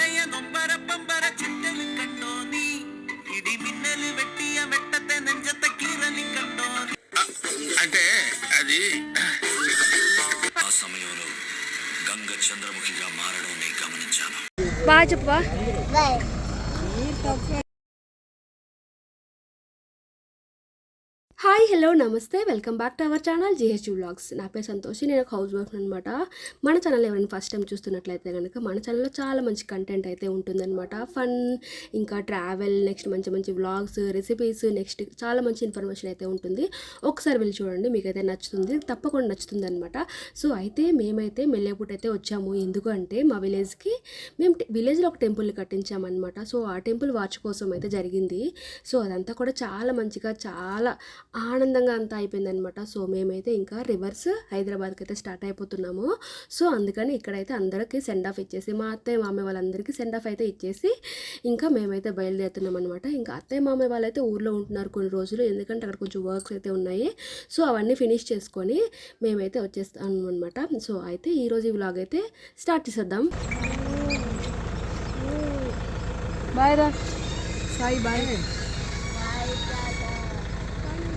ಪ್ರಣಯ ನೊಂಬರ ಪಂಬರ ಚಿಟ್ಟಲಿ ಕಂಡೋನಿ ಇಡಿ ಮಿನ್ನಲು ವೆಟ್ಟಿಯ ಮೆಟ್ಟತೆ ನೆಂಜತ ಕೀರಲಿ ಕಂಡೋನಿ అంటే అది ఆ సమయంలో గంగ చంద్రముఖిగా మారడం నేను గమనించాను బాగా చెప్పవా హాయ్ హలో నమస్తే. Welcome back to our channel GH vlogs. నా పేరు సంతోషి నేను ఒక హౌస్ వైఫ్ అనమాట మన ఛానల్ ఎవరైనా ఫస్ట్ టైం చూస్తున్నట్లయితే కనుక మన ఛానల్లో చాలా మంచి కంటెంట్ అయితే ఉంటుందన్నమాట. ఫన్ ఇంకా ట్రావెల్ నెక్స్ట్ మంచి మంచి వ్లాగ్స్ రెసిపీస్ నెక్స్ట్ చాలా మంచి ఇన్ఫర్మేషన్ అయితే ఉంటుంది. ఒకసారి వెళ్ళి చూడండి మీకైతే నచ్చుతుంది తప్పకుండా నచ్చుతుంది అనమాట సో అయితే మేమైతే మెల్లేపూట అయితే వచ్చాము. ఎందుకు అంటే మా విలేజ్కి మేము విలేజ్లో ఒక టెంపుల్ కట్టించామన్నమాట. సో ఆ టెంపుల్ వాచ్ కోసం అయితే జరిగింది. సో అదంతా కూడా చాలా మంచిగా చాలా ఆనందంగా అంతా అయిపోయిందనమాట సో మేమైతే ఇంకా రివర్స్ హైదరాబాద్కి అయితే స్టార్ట్ అయిపోతున్నాము. సో అందుకని ఇక్కడైతే అందరికీ సెండ్ ఆఫ్ ఇచ్చేసి మా అత్తయ్య మామయ్య వాళ్ళందరికీ సెండ్ ఆఫ్ అయితే ఇచ్చేసి ఇంకా మేమైతే బయలుదేరుతున్నాం అనమాట ఇంకా అత్తయ్య మామయ్య వాళ్ళైతే ఊర్లో ఉంటున్నారు కొన్ని రోజులు ఎందుకంటే అక్కడ కొంచెం వర్క్స్ అయితే ఉన్నాయి. సో అవన్నీ ఫినిష్ చేసుకొని మేమైతే వచ్చేస్తాం అనమాట సో అయితే ఈరోజు ఈ వ్లాగ్ అయితే స్టార్ట్ చేసేద్దాం. బాయ్ రా సాయి బాయ్.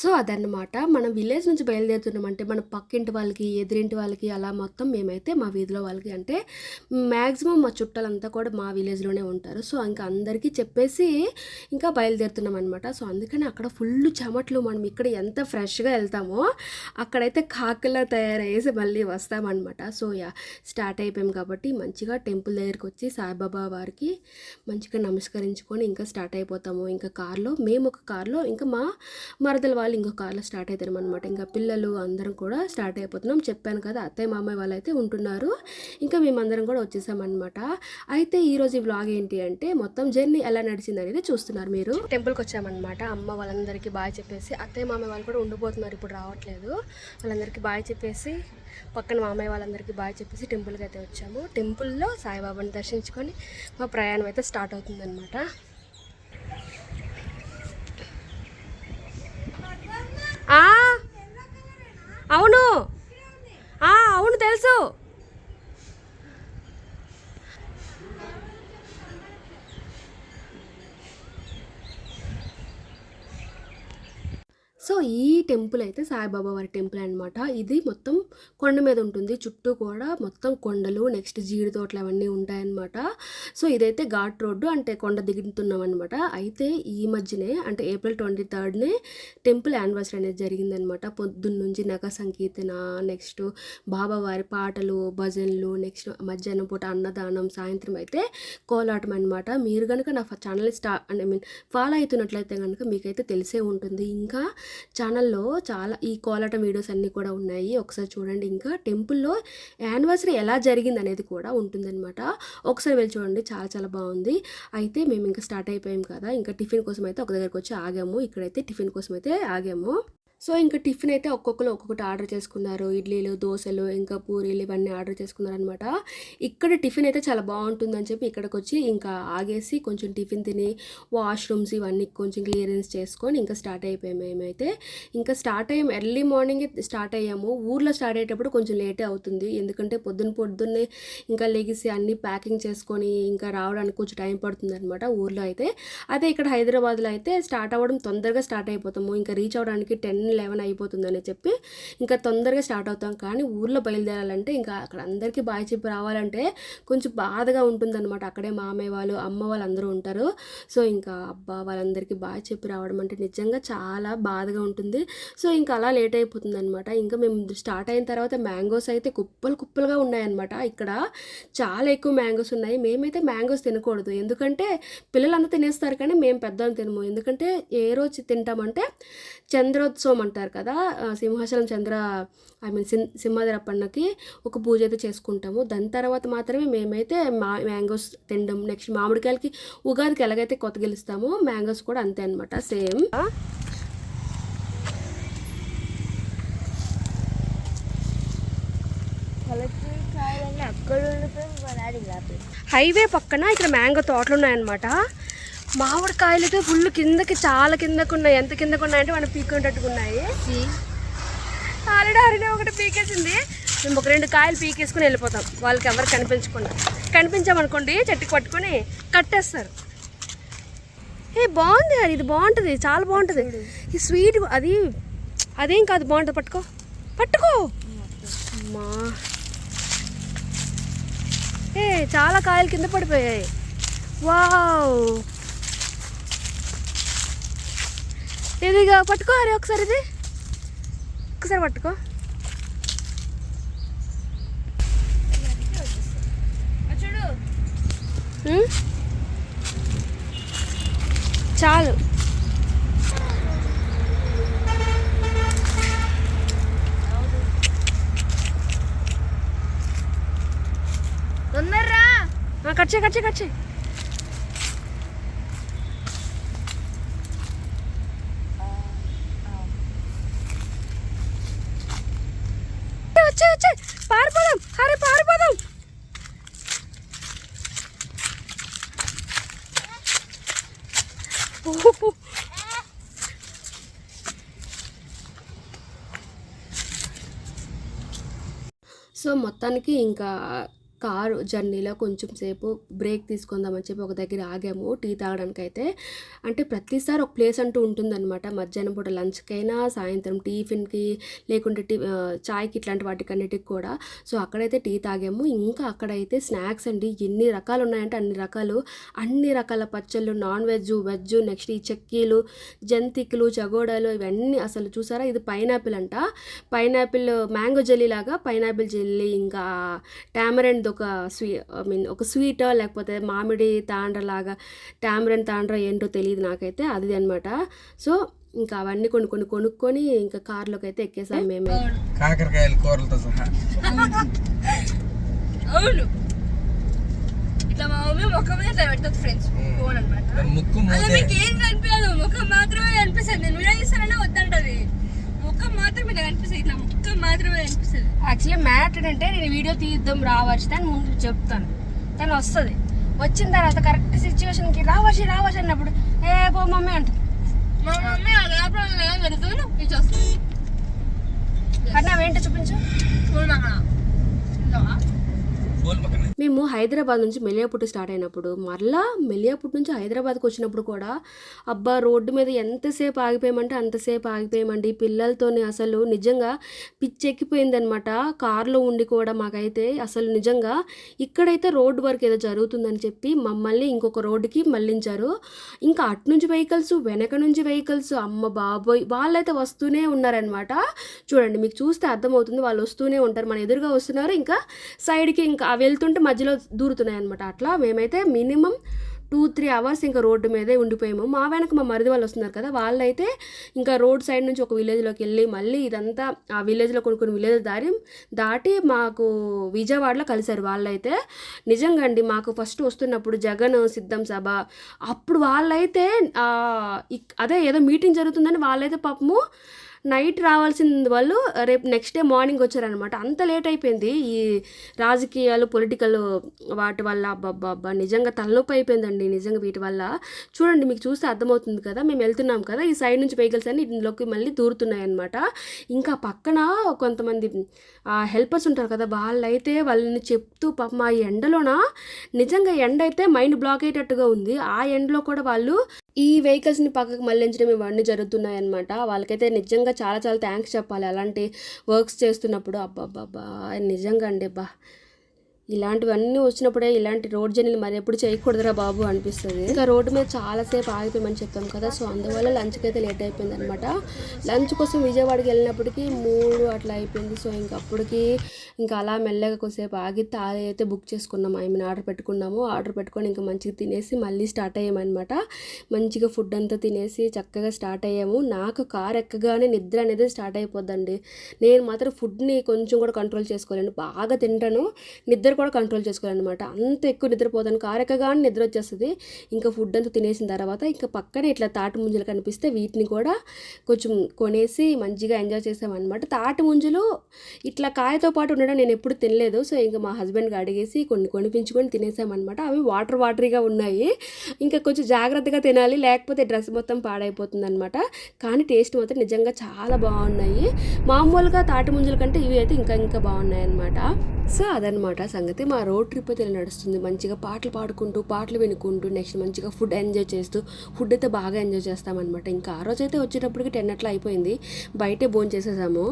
సో అదన్నమాట. మనం విలేజ్ నుంచి బయలుదేరుతున్నామంటే మన పక్కింటి వాళ్ళకి ఎదురింటి వాళ్ళకి అలా మొత్తం మేమైతే మా వీధిలో వాళ్ళకి అంటే మ్యాక్సిమం మా చుట్టాలంతా కూడా మా విలేజ్లోనే ఉంటారు. సో ఇంకా అందరికీ చెప్పేసి ఇంకా బయలుదేరుతున్నాం అనమాట సో అందుకని అక్కడ ఫుల్ చెమట్లు. మనం ఇక్కడ ఎంత ఫ్రెష్గా వెళ్తామో అక్కడైతే కాకులా తయారయ్యేసి మళ్ళీ వస్తామన్నమాట. సో యా స్టార్ట్ అయిపోయాం కాబట్టి మంచిగా టెంపుల్ దగ్గరికి వచ్చి సాయిబాబా వారికి మంచిగా నమస్కరించుకొని ఇంకా స్టార్ట్ అయిపోతాము. ఇంకా కార్లో మేము ఒక కార్లో ఇంకా మా మరదల వాళ్ళు ఇంకొక కార్లో స్టార్ట్ అవుతారు అనమాట ఇంకా పిల్లలు అందరం కూడా స్టార్ట్ అయిపోతున్నాం. చెప్పాను కదా అత్తయ్య మామయ్య వాళ్ళు అయితే ఉంటున్నారు. ఇంకా మేమందరం కూడా వచ్చేసామన్నమాట. అయితే ఈరోజు ఈ వ్లాగ్ ఏంటి అంటే మొత్తం జర్నీ ఎలా నడిచింది అనేది చూస్తున్నారు మీరు. టెంపుల్కి వచ్చామన్నమాట. అమ్మ వాళ్ళందరికీ బాగా చెప్పేసి అత్తయ్య మామయ్య వాళ్ళు కూడా ఉండిపోతున్నారు. ఇప్పుడు రావట్లేదు. వాళ్ళందరికీ బాగా చెప్పేసి పక్కన మామయ్య వాళ్ళందరికీ బాగా చెప్పేసి టెంపుల్కి అయితే వచ్చాము. టెంపుల్లో సాయిబాబాని దర్శించుకొని మా ప్రయాణం అయితే స్టార్ట్ అవుతుందన్నమాట. ఆ, అవును ఆ, అవును తెలుసు సో ఈ టెంపుల్ అయితే సాయిబాబా వారి టెంపుల్ అనమాట ఇది మొత్తం కొండ మీద ఉంటుంది. చుట్టూ కూడా మొత్తం కొండలు నెక్స్ట్ జీడి తోటలు అవన్నీ ఉంటాయన్నమాట. సో ఇదైతే ఘాట్ రోడ్డు అంటే కొండ దిగుతున్నాం అనమాట అయితే ఈ మధ్యనే అంటే ఏప్రిల్ ట్వంటీ థర్డ్నే టెంపుల్ యానివర్సరీ అనేది జరిగిందనమాట పొద్దున్న నుంచి నగ సంకీర్తన నెక్స్ట్ బాబా వారి పాటలు భజనలు నెక్స్ట్ మధ్యాహ్నం పూట అన్నదానం సాయంత్రం అయితే కోలాటం అనమాట మీరు కనుక నా ఛానల్ స్టా ఐ మీన్ ఫాలో అవుతున్నట్లయితే కనుక మీకైతే తెలిసే ఉంటుంది. ఇంకా ఛానల్లో చాలా ఈ కోలాటం వీడియోస్ అన్నీ కూడా ఉన్నాయి. ఒకసారి చూడండి ఇంకా. టెంపుల్లో యానివర్సరీ ఎలా జరిగింది అనేది కూడా ఉంటుందన్నమాట. ఒకసారి వెళ్ళి చూడండి. చాలా చాలా బాగుంది. అయితే మేము ఇంకా స్టార్ట్ అయిపోయాం కదా. ఇంకా టిఫిన్ కోసం అయితే ఒక దగ్గరకు వచ్చి ఆగాము. ఇక్కడైతే టిఫిన్ కోసం అయితే ఆగాము. సో ఇంకా టిఫిన్ అయితే ఒక్కొక్కరు ఒక్కొక్కటి ఆర్డర్ చేసుకున్నారు. ఇడ్లీలు దోశలు ఇంకా పూరీలు ఇవన్నీ ఆర్డర్ చేసుకున్నారు అనమాట ఇక్కడ టిఫిన్ అయితే చాలా బాగుంటుందని చెప్పి ఇక్కడికి వచ్చి ఇంకా ఆగేసి కొంచెం టిఫిన్ తిని వాష్రూమ్స్ ఇవన్నీ కొంచెం క్లియరెన్స్ చేసుకొని ఇంకా స్టార్ట్ అయిపోయాము మేమైతే. ఇంకా స్టార్ట్ అయ్యాము ఎర్లీ మార్నింగ్ స్టార్ట్ అయ్యాము. ఊర్లో స్టార్ట్ అయ్యేటప్పుడు కొంచెం లేటే అవుతుంది. ఎందుకంటే పొద్దున్న పొద్దున్నే ఇంకా లెగిసి అన్నీ ప్యాకింగ్ చేసుకొని ఇంకా రావడానికి కొంచెం టైం పడుతుంది అనమాట ఊర్లో అయితే. అదే ఇక్కడ హైదరాబాద్లో అయితే స్టార్ట్ అవ్వడం తొందరగా స్టార్ట్ అయిపోతాము. ఇంకా రీచ్ అవ్వడానికి టెన్ లెవెన్ అయిపోతుందని చెప్పి ఇంకా తొందరగా స్టార్ట్ అవుతాం. కానీ ఊర్లో బయలుదేరాలంటే ఇంకా అక్కడ అందరికీ బాయ్ చెప్పి రావాలంటే కొంచెం బాధగా ఉంటుందన్నమాట. అక్కడే మామయ్య వాళ్ళు అమ్మ వాళ్ళు అందరూ ఉంటారు. సో ఇంకా అబ్బా వాళ్ళందరికీ బాయ్ చెప్పి రావడం అంటే నిజంగా చాలా బాధగా ఉంటుంది. సో ఇంకా అలా లేట్ అయిపోతుంది అనమాట ఇంకా మేము స్టార్ట్ అయిన తర్వాత మ్యాంగోస్ అయితే కుప్పలు కుప్పలుగా ఉన్నాయన్నమాట. ఇక్కడ చాలా ఎక్కువ మ్యాంగోస్ ఉన్నాయి. మేమైతే మ్యాంగోస్ తినకూడదు. ఎందుకంటే పిల్లలంతా తినేస్తారు కానీ మేము పెద్దలు తినము. ఎందుకంటే ఏ రోజు తింటామంటే చంద్రోత్సవం అంటారు కదా సింహాచలం చంద్ర ఐ మీన్ సింహ సింహదరప్పన్నకి ఒక పూజ అయితే చేసుకుంటాము. దాని తర్వాత మాత్రమే మేమైతే మా మ్యాంగోస్ తినడం నెక్స్ట్ మామిడికాయలకి ఉగాదికి ఎలాగైతే కొత్త గెలుస్తామో మ్యాంగోస్ కూడా అంతే అనమాట సేమ్. మా డాడీ హైవే పక్కన ఇక్కడ మ్యాంగో తోటలు ఉన్నాయన్నమాట మామిడికాయలు అయితే ఫుల్ కిందకి చాలా కిందకు ఉన్నాయి ఎంత కిందకు ఉన్నాయంటే మనం పీక్కుంటట్టుగా ఉన్నాయి ఆల్రెడీ హరిణ ఒకటి పీకేసింది. మేము ఒక రెండు కాయలు పీకేసుకుని వెళ్ళిపోతాం. వాళ్ళకి ఎవరు కనిపించకుండా. కనిపించామనుకోండి చెట్టుకి పట్టుకొని కట్టేస్తారు. ఏ బాగుంది హరి ఇది బాగుంటుంది. చాలా బాగుంటుంది. ఈ స్వీట్ అది అదేం కాదు. బాగుంటుంది. పట్టుకో. పట్టుకో. అమ్మా. ఏ చాలా కాయలు కింద పడిపోయాయి. వావ్. ఇదిగా పట్టుకో హరి ఒకసారి ఇది. ఒకసారి పట్టుకో? చాలు. తొందరరా. కట్ చేయి కట్ చేయి కట్ చేయి. సో మొత్తానికి ఇంకా కారు జర్నీలో కొంచెం సేపు బ్రేక్ తీసుకుందామని చెప్పి ఒక దగ్గర ఆగాము టీ తాగడానికి అయితే అంటే ప్రతిసారి ఒక ప్లేస్ అంటూ ఉంటుందన్నమాట. మధ్యాహ్నం పూట లంచ్కైనా సాయంత్రం టిఫిన్కి లేకుంటే టీ చాయ్కి ఇట్లాంటి వాటికన్నిటికి కూడా. సో అక్కడైతే టీ తాగాము. ఇంకా అక్కడైతే స్నాక్స్ అండి. ఎన్ని రకాలు ఉన్నాయంటే అన్ని రకాలు. అన్ని రకాల పచ్చళ్ళు నాన్ వెజ్ వెజ్ నెక్స్ట్ ఈ చెక్కీలు జంతికలు చగోడాలు ఇవన్నీ అసలు చూసారా? ఇది పైనాపిల్ అంట. పైనాపిల్ మ్యాంగో జెల్లీ లాగా పైనాపిల్ జెల్లీ ఇంకా టామరెండ్ ఒక స్వీ ఐ మీన్ ఒక స్వీట్ లేకపోతే మామిడి తాండ్ర లాగా టామరెండ్ తాండ్ర ఏంటో తెలియదు నాకైతే అది అనమాట సో ఇంకా అవన్నీ కొన్ని కొన్ని కొనుక్కొని ఇంకా కార్లోకి అయితే ఎక్కేసాం మేమే. కాకరకాయలు కూరలతో సహా. అవును. ఇట్లా మా మమ్మీ ముఖం మీద ఇట్లా పెట్టదు ఫ్రెండ్స్ ఫోన్ అనమాట ముక్కు అలా మూతే. మీకు ఏం కనిపించదు? ముఖం మాత్రమే కనిపిస్తుంది. నేను వీడియో వద్దంటది. ముఖం మాత్రమే కనిపిస్తుంది ఇట్లా ముఖం మాత్రమే కనిపిస్తుంది యాక్చువల్లీ మ్యాటర్ అంటే నేను వీడియో తీద్దాం రావచ్చు అని ముందు చెప్తాను. తను వస్తుంది. వచ్చిన తర్వాత కరెక్ట్ సిచ్యువేషన్కి రావచ్చు రావచ్చు అన్నప్పుడు ఏ పో మమ్మీ అంటుంది. మా మమ్మీ ఆ లోపల పెడుతుంది ఇది వస్తుంది అన్నా ఏంటో చూపించు. ఫోన్ అక్కడ ఉందావా ఫోన్ పక్కన మేము హైదరాబాద్ నుంచి మెలియాపుట్టు స్టార్ట్ అయినప్పుడు మరలా మెలియాపుట్టు నుంచి హైదరాబాద్కి వచ్చినప్పుడు కూడా అబ్బా రోడ్డు మీద ఎంతసేపు ఆగిపోయామంటే అంతసేపు ఆగిపోయామండి. పిల్లలతోని అసలు నిజంగా పిచ్చెక్కిపోయిందనమాట కారులో ఉండి కూడా మాకైతే అసలు నిజంగా ఇక్కడైతే రోడ్డు వర్క్ ఏదో జరుగుతుందని చెప్పి మమ్మల్ని ఇంకొక రోడ్డుకి మళ్ళించారు. ఇంకా అటు నుంచి వెహికల్స్ వెనక నుంచి వెహికల్స్ అమ్మ బాబోయ్! వాళ్ళైతే వస్తూనే ఉన్నారనమాట చూడండి మీకు చూస్తే అర్థమవుతుంది వాళ్ళు వస్తూనే ఉంటారు. మన ఎదురుగా వస్తున్నారు ఇంకా సైడ్కి ఇంకా వెళ్తుంటే మధ్యలో దూరుతున్నాయి అనమాట అట్లా మేమైతే మినిమం టూ త్రీ అవర్స్ ఇంకా రోడ్డు మీదే ఉండిపోయాము. మా వెనక మా మరిది వాళ్ళు వస్తున్నారు కదా వాళ్ళైతే ఇంకా రోడ్ సైడ్ నుంచి ఒక విలేజ్లోకి వెళ్ళి మళ్ళీ ఇదంతా ఆ విలేజ్లో కొన్ని కొన్ని విలేజ్ దారి దాటి మాకు విజయవాడలో కలిశారు వాళ్ళైతే. నిజంగా అండి మాకు ఫస్ట్ వస్తున్నప్పుడు జగన్ సిద్ధం సభ అప్పుడు వాళ్ళైతే అదే ఏదో మీటింగ్ జరుగుతుందని వాళ్ళైతే పాపము నైట్ రావాల్సింది వాళ్ళు రేపు నెక్స్ట్ డే మార్నింగ్ వచ్చారనమాట అంత లేట్ అయిపోయింది. ఈ రాజకీయాలు పొలిటికల్ వాటి వల్ల అబ్బబ్బబ్బా నిజంగా తలనొప్పి అయిపోయిందండి నిజంగా వీటి వల్ల. చూడండి మీకు చూస్తే అర్థమవుతుంది కదా మేము వెళ్తున్నాం కదా ఈ సైడ్ నుంచి వెహికల్స్ అన్ని ఇందులోకి మళ్ళీ దూరుతున్నాయి అనమాట ఇంకా పక్కన కొంతమంది హెల్పర్స్ ఉంటారు కదా వాళ్ళైతే వాళ్ళని చెప్తూ పాప ఆ ఎండలోన నిజంగా ఎండ అయితే మైండ్ బ్లాక్ అయ్యేటట్టుగా ఉంది. ఆ ఎండలో కూడా వాళ్ళు ఈ వెహికల్స్ని పక్కకు మళ్ళించడం ఇవన్నీ జరుగుతున్నాయి అనమాట వాళ్ళకైతే నిజంగా చాలా చాలా థ్యాంక్స్ చెప్పాలి. అలాంటి వర్క్స్ చేస్తున్నప్పుడు అబ్బాబ్బాబ్బా నిజంగా అండి బా. ఇలాంటివన్నీ వచ్చినప్పుడే ఇలాంటి రోడ్ జర్నీలు మరి ఎప్పుడు చేయకూడదురా బాబు అనిపిస్తుంది. ఇంకా రోడ్డు మీద చాలాసేపు ఆగిపోయామని చెప్పాం కదా సో అందువల్ల లంచ్కి అయితే లేట్ అయిపోయింది అనమాట లంచ్ కోసం విజయవాడకి వెళ్ళినప్పటికీ మూడు అట్లా అయిపోయింది. సో ఇంకా అప్పటికి ఇంకా అలా మెల్లగా కొద్దిసేపు ఆగి తాళి అయితే బుక్ చేసుకున్నాం. ఐ మీన్ ఆర్డర్ పెట్టుకున్నాము. ఆర్డర్ పెట్టుకొని ఇంకా మంచిగా తినేసి మళ్ళీ స్టార్ట్ అయ్యామన్నమాట మంచిగా ఫుడ్ అంతా తినేసి చక్కగా స్టార్ట్ అయ్యాము. నాకు కార్ ఎక్కగానే నిద్ర అనేది స్టార్ట్ అయిపోద్దండి. నేను మాత్రం ఫుడ్ని కొంచెం కూడా కంట్రోల్ చేసుకోలేను. బాగా తింటాను. నిద్ర కూడా కంట్రోల్ చేసుకోవాలన్నమాట. అంత ఎక్కువ నిద్రపోతాను. కారకగానే నిద్ర వచ్చేస్తుంది. ఇంకా ఫుడ్ అంతా తినేసిన తర్వాత ఇంకా పక్కనే ఇట్లా తాటి ముంజలు కనిపిస్తే వీటిని కూడా కొంచెం కొనేసి మంచిగా ఎంజాయ్ చేసామన్నమాట తాటి ముంజలు ఇట్లా కాయతో పాటు ఉండడం నేను ఎప్పుడు తినలేదు. సో ఇంకా మా హస్బెండ్కి అడిగేసి కొన్ని కొనిపించుకొని తినేసామన్నమాట. అవి వాటర్ వాటరీగా ఉన్నాయి. ఇంకా కొంచెం జాగ్రత్తగా తినాలి. లేకపోతే డ్రెస్ మొత్తం పాడైపోతుంది అనమాట కానీ టేస్ట్ మాత్రం నిజంగా చాలా బాగున్నాయి. మామూలుగా తాటి ముంజల కంటే ఇవి అయితే ఇంకా ఇంకా బాగున్నాయి అనమాట సో అదనమాట సంగతి. మా రోడ్ ట్రిప్ అయితే నడుస్తుంది. మంచిగా పాటలు పాడుకుంటూ పాటలు వినుకుంటూ నెక్స్ట్ మంచిగా ఫుడ్ ఎంజాయ్ చేస్తూ ఫుడ్ అయితే బాగా ఎంజాయ్ చేస్తామన్నమాట. ఇంకా ఆ రోజు అయితే వచ్చేటప్పటికి టెన్ అట్లా అయిపోయింది. బయటే భోజనం చేసేసాము